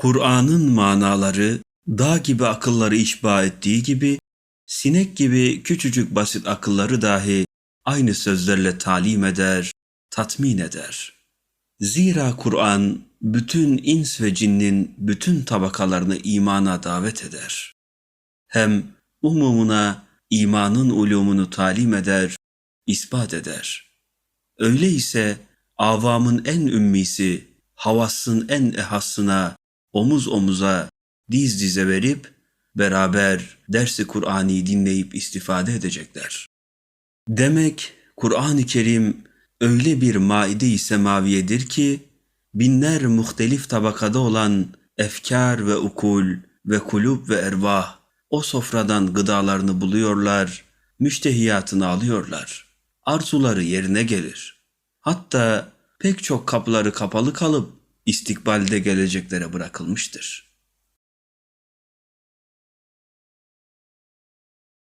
Kur'an'ın manaları dağ gibi akılları işba ettiği gibi sinek gibi küçücük basit akılları dahi aynı sözlerle talim eder, tatmin eder. Zira Kur'an bütün ins ve cinnin bütün tabakalarını imana davet eder. Hem umumuna imanın ulumunu talim eder, ispat eder. Öyleyse avamın en ümmisi, havassın en ehassına, omuz omuza, diz dize verip beraber dersi Kur'an'ı dinleyip istifade edecekler. Demek Kur'an-ı Kerim öyle bir maide-i semaviyedir ki binler muhtelif tabakada olan efkar ve ukul ve kulüp ve ervah o sofradan gıdalarını buluyorlar, müştehiyatını alıyorlar. Arzuları yerine gelir. Hatta pek çok kapıları kapalı kalıp istikbalde geleceklere bırakılmıştır.